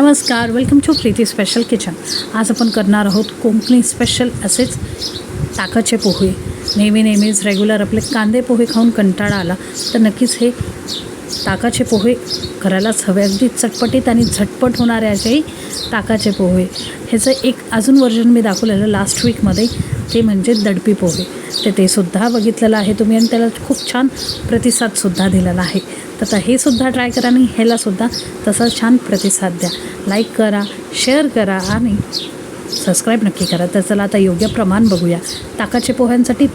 नमस्कार welcome to Preeti special kitchen आज आपण करणार आहोत कोंकणी स्पेशल असेच ताकाचे पोहे. नेहमी नेहमीच रेग्युलर आपले कांदे पोहे खाऊन कंटाळा आला तर नक्कीच हे ताकाचे पोहे करायलाच हवे. अगदी चटपटीत आणि झटपट होणारे असेही ताकाचे पोहे. ह्याचं एक अजून वर्जन मी दाखवलेलं लास्ट वीकमध्ये ते म्हणजे दडपी पोहे. तर ते सुद्धा बघितलेलं आहे तुम्ही आणि त्याला खूप छान प्रतिसादसुद्धा दिलेला आहे. तर आता हे सुद्धा ट्राय करा आणि ह्यालासुद्धा तसा छान प्रतिसाद द्या. लाईक करा शेअर करा आणि सबस्क्राईब नक्की करा. तर चला आता योग्य प्रमाण बघूया. ताकाचे पोह्यांसाठी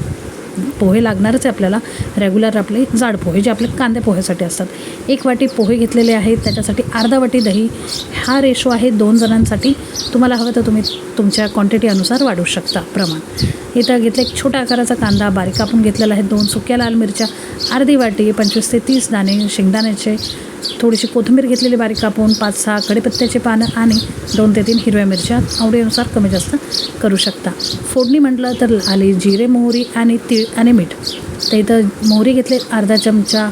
पोहे लागणारच आहे आपल्याला. रेग्युलर आपले जाड पोहे जे आपले कांदे पोह्यासाठी असतात. एक वाटी पोहे घेतलेले आहेत त्याच्यासाठी अर्धा वाटी दही. हा रेशो आहे दोन जणांसाठी. तुम्हाला हवं तर तुम्ही तुमच्या क्वांटिटीनुसार वाढवू शकता प्रमाण. इथं घेतलं एक छोट्या आकाराचा कांदा बारीक कापून घेतलेला आहे दोन सुक्या लाल मिरच्या अर्धी वाटी पंचवीस ते तीस दाणे शेंगदाण्याचे थोडीशी कोथिंबीर घेतलेली बारीक कापून पाच सहा कडीपत्त्याचे पानं आणि दोन ते तीन हिरव्या मिरच्या आवडीनुसार कमी जास्त करू शकता. फोडणी म्हटलं तर आली जिरे मोहरी आणि तीळ आणि मीठ. तर इथं मोहरी घेतले अर्धा चमचा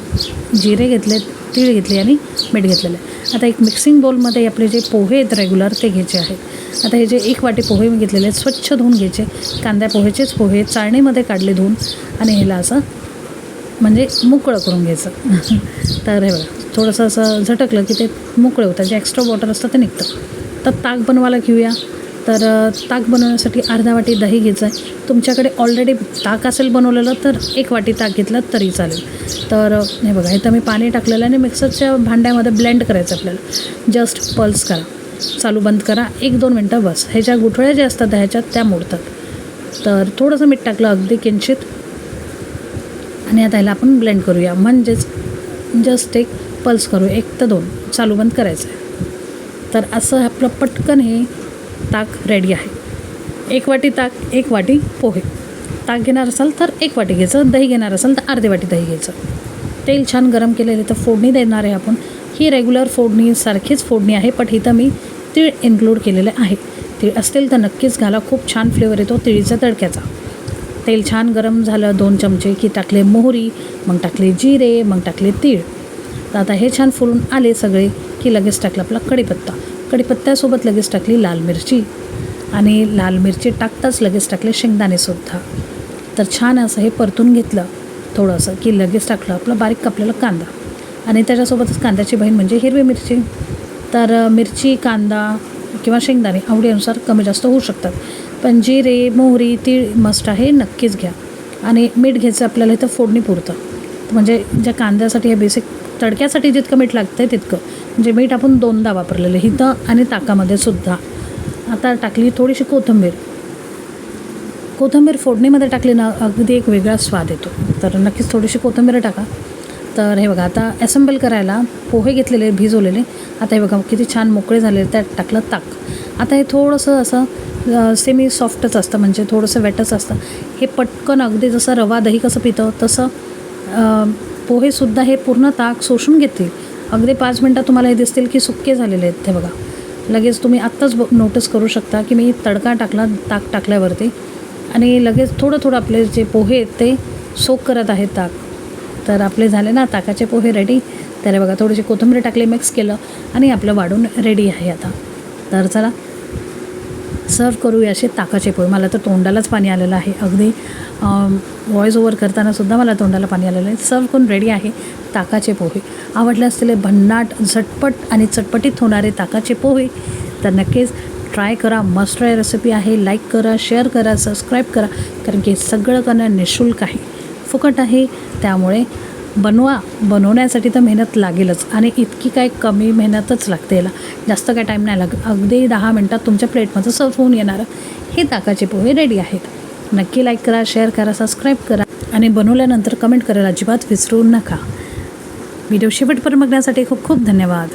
जिरे घेतले तीळ घेतले आणि मीठ घेतलेलं आहे. आता एक मिक्सिंग बोलमध्ये आपले जे पोहे आहेत रेग्युलर ते घ्यायचे आहेत आता हे जे एक वाटी पोहे मी घेतलेले आहेत स्वच्छ धुवून घ्यायचे. कांद्या पोहेचेच पोहे चाळणीमध्ये काढले धुवून आणि ह्याला असं म्हणजे मोकळं करून घ्यायचं. तर हे बघा. थोडंसं असं झटकलं की ते मोकळे होतं जे एक्स्ट्रा वॉटर असतं ते निघतं. तर ताक बनवायला घेऊया. तर ताक बनवण्यासाठी अर्धा वाटी दही घ्यायचं आहे. तुमच्याकडे ऑलरेडी ताक असेल बनवलेलं तर एक वाटी ताक घेतलं तरी चालेल. तर हे बघा इथं मी पाणी टाकलेलं आहे आणि मिक्सरच्या भांड्यामध्ये ब्लेंड करायचं आपल्याला. जस्ट पल्स करा. चालू बंद करा. एक दोन मिनटं बस. ह्याच्या गुठळ्या ज्या असतात ह्याच्यात त्या मोडतात. तर थोडंसं मीठ टाकलं अगदी किंचित. आणि आता ह्याला आपण ब्लेंड करूया. म्हणजेच जस्ट एक पल्स करू. एक तर दोन. चालू बंद करायचं आहे. तर असं आपलं पटकन हे ताक रेडी आहे. एक वाटी ताक एक वाटी पोहे. ताक घेणार असाल तर एक वाटी घ्यायचं. दही घेणार असाल तर अर्धी वाटी दही घ्यायचं. तेल छान गरम केलेलं तर फोडणी देणार आहे आपण. ही रेग्युलर फोडणीसारखीच फोडणी आहे पण इथं मी तीळ इन्क्लूड केलेले आहे. तीळ असतील तर नक्कीच घाला. खूप छान फ्लेवर येतो तिळीचा तडक्याचा. तेल छान गरम झालं दोन चमचे की टाकले मोहरी मग टाकले जिरे मग टाकले तीळ. तर आता हे छान फुलून आले सगळे की लगेच टाकलं आपला कढीपत्ता. कढीपत्त्यासोबत लगेच टाकली लाल मिरची. आणि लाल मिरची टाकताच लगेच टाकले शेंगदाणेसुद्धा तर छान असं हे परतून घेतलं थोडंसं की लगेच टाकलं आपलं बारीक कापलेला कांदा. आणि त्याच्यासोबतच कांद्याची बहीण म्हणजे हिरवी मिरची. तर मिरची कांदा किंवा शेंगदाणे आवडीनुसार कमी जास्त होऊ शकतात. पण जिरे मोहरी तीळ मस्ट आहे नक्कीच घ्या. आणि मीठ घ्यायचं आपल्याला इथं फोडणी पुरतं. म्हणजे ज्या कांद्यासाठी हे बेसिक तडक्यासाठी जितकं मीठ लागतं आहे तितकं. म्हणजे मीठ आपण दोनदा वापरलेलं हिथं आणि ताकामध्ये सुद्धा. आता टाकली थोडीशी कोथिंबीर. कोथिंबीर फोडणीमध्ये टाकली ना अगदी एक वेगळा स्वाद येतो. तर नक्कीच थोडीशी कोथिंबीर टाका. तर हे बघा आता असेंबल करायला पोहे घेतलेले भिजवलेले. आता हे बघा किती छान मोकळे झाले. त्यात टाकलं ताक. आता हे थोडंसं असं सेमी सॉफ्टच असतं. म्हणजे थोडंसं वेटच असतं. हे पटकन अगदी जसं रवा दही कसं पितं तसं पोहेसुद्धा हे पूर्ण ताक शोषून घेतील. अगदी पाच मिनटात तुम्हाला हे दिसतील की सुक्के झालेले आहेत ते बघा. लगेच तुम्ही आत्ताच ब नोटीस करू शकता की मी तडका टाकला ताक टाकल्यावरती. आणि लगेच थोडं थोडं आपले जे पोहे आहेत ते सोक करत आहेत ताक. तर आपले झाले ना ताकाचे पोहे रेडी त्याला बघा थोडीशी कोथिंबीर टाकली मिक्स केलं आणि आपलं वाढून रेडी आहे आता. तर चला सर्व करूया असे ताकाचे पोहे. मला तर तोंडालाच पाणी आलेलं आहे. अगदी व्हॉइस ओव्हर करतानासुद्धा मला तोंडाला पाणी आलेलं आहे. सर्व करून रेडी आहे ताकाचे पोहे. आवडले असलेले भन्नाट झटपट आणि चटपटीत होणारे ताकाचे पोहे तर नक्कीच ट्राय करा. मस्ट ट्राय रेसिपी आहे. लाईक करा शेअर करा सबस्क्राईब करा. कारण की सगळं करणं निशुल्क आहे. फुकट आहे. त्यामुळे बनवा बनवण्यासाठी तर मेहनत लागेलच आणि इतकी काय कमी मेहनतच लागते याला. जास्त काय टाईम नाही लागत. अगदी दहा मिनटात तुमच्या प्लेटमध्ये सर्व होऊन येणारं. हे ताकाचे पोहे रेडी आहेत. नक्की लाईक करा शेअर करा सबस्क्राईब करा आणि बनवल्यानंतर कमेंट करायला अजिबात विसरू नका. व्हिडिओ शेवटपर्यंत बघण्यासाठी खूप खूप धन्यवाद.